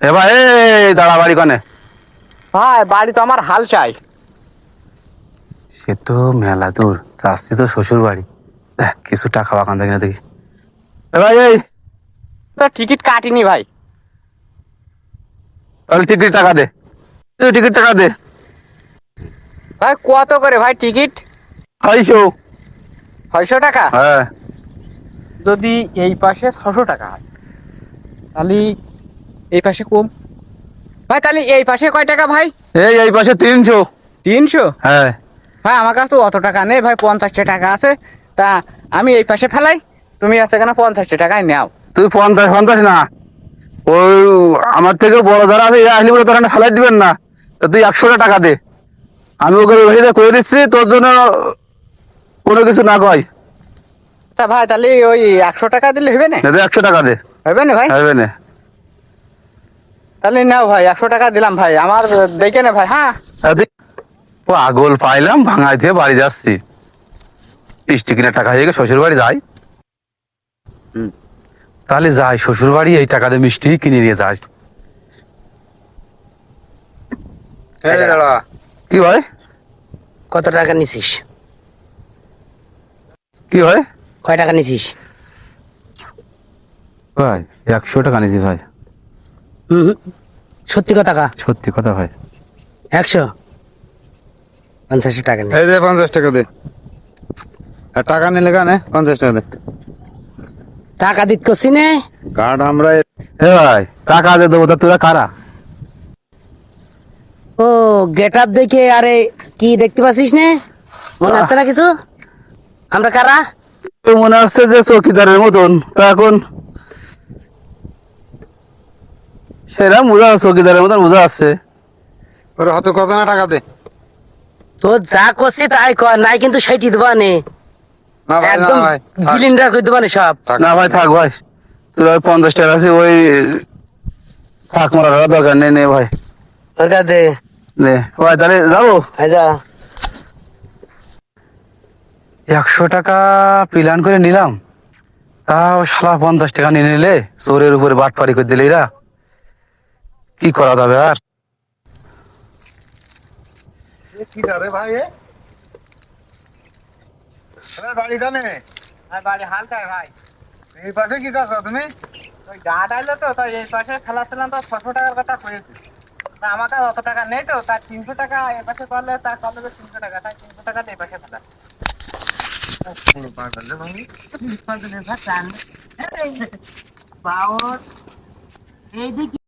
এ ভাই এই দাঁড়া বাড়ি কানে। ভাই বাড়ি তো আমার হাল চাই। সে তো মেলা দূর যাচ্ছি তো শ্বশুর বাড়ি। দেখ, কিছু টাকা বাগান দেখি না দেখি। এ ভাই এই। তো টিকিট কাটিনি ভাই। তাহলে টিকিট টাকা দে। তুই টিকিট টাকা দে। ভাই কত করে ভাই টিকিট? ছয়শো। ছয়শো টাকা? হ্যাঁ। যদি এই পাশে ছশো টাকা হয় তাহলে এই পাশে কম। ভাই তাহলে এই পাশে কয় টাকা ভাই? এই এই পাশে তিনশো। তিনশো? হ্যাঁ। ভাই আমার কাছে তো অত টাকা নেই ভাই পঞ্চাশটা টাকা আছে। তা আমি এই পাশে ফেলাই তুমি আছে কেন পঞ্চাশটা টাকায় নাও। তুই পঞ্চাশ পঞ্চাশ না। ওই আমার থেকে বড় যারা আছে এরা আসলে বলে তোরা ফেলাই দিবেন না। তা তুই একশোটা টাকা দে। আমি ওকে ওইটা করে দিচ্ছি তোর জন্য কোনো কিছু না কয়। তা ভাই তাহলে ওই একশো টাকা দিলে হবে না? একশো টাকা দে। হবে না ভাই? হবে না। তাহলে নাও ভাই একশো টাকা দিলাম ভাই আমার দেখে নে ভাই হ্যাঁ? পাগল পাইলাম ভাঙা দিয়ে বাড়ি যাচ্ছি। মিষ্টি কিনে টাকা হয়ে গেছে শ্বশুর বাড়ি যাই তাহলে যাই শ্বশুর বাড়ি এই টাকা দিয়ে মিষ্টি কিনে নিয়ে যাই। কি ভাই? কত টাকা নিছিস? কি ভাই? কয় টাকা নিছিস? ভাই একশো টাকা নিয়েছি ভাই। সত্যি কথা কা? সত্যি কথা ভাই। একশো? পঞ্চাশ টাকা নে। এই দে পঞ্চাশ টাকা দে। আর টাকা নিলে কানে পঞ্চাশ টাকা দে। টাকা দিত করছি নে? কার্ড আমরা হে ভাই টাকা দিয়ে দেবো তা তোরা কারা? ও গেট আপ দেখে আরে কি দেখতে পাচ্ছিস নে? মনে আছে না কিছু? আমরা কারা? তো মনে হচ্ছে যে চৌকিদারের মতন। তা এখন চৌকিদারের বোঝা যাচ্ছে ওর হত কত না টাকা দে? তো যা করছি তাই কর নাই কিন্তু সেইটি দেবা নে না ভাই না একদম ভাই সিলিন্ডার করে দেবা নে সব না ভাই থাক ভাই। তোর ওই পঞ্চাশ টাকা আছে ওই থাক মারা দরকার নেই নে ভাই। দরকার দে। নে। ভাই তাহলে যাব? যা। একশো টাকা প্ল্যান করে নিলাম। তাও শালা পঞ্চাশ টাকা নিয়ে নিলে চোরের উপরে বাট পারি করে দিলে এরা। কি করা যাবে আর? কি রে ভাই এ? এ বাড়ি কানে বাড়ি হাল চাই ভাই। এই পাশে কি কাজ তুমি? ওই গাড আইলো তো তাই এই পাশে খেলাছিলাম তো ছশো টাকার কথা কয়েছি। তা আমার কাছে অত টাকা নেই তো তার তিনশো টাকা এ পাশে করলে তার তিনশো টাকা তাই তিনশো টাকা দিয়ে পাশে ফেলা বাউর এই দেখি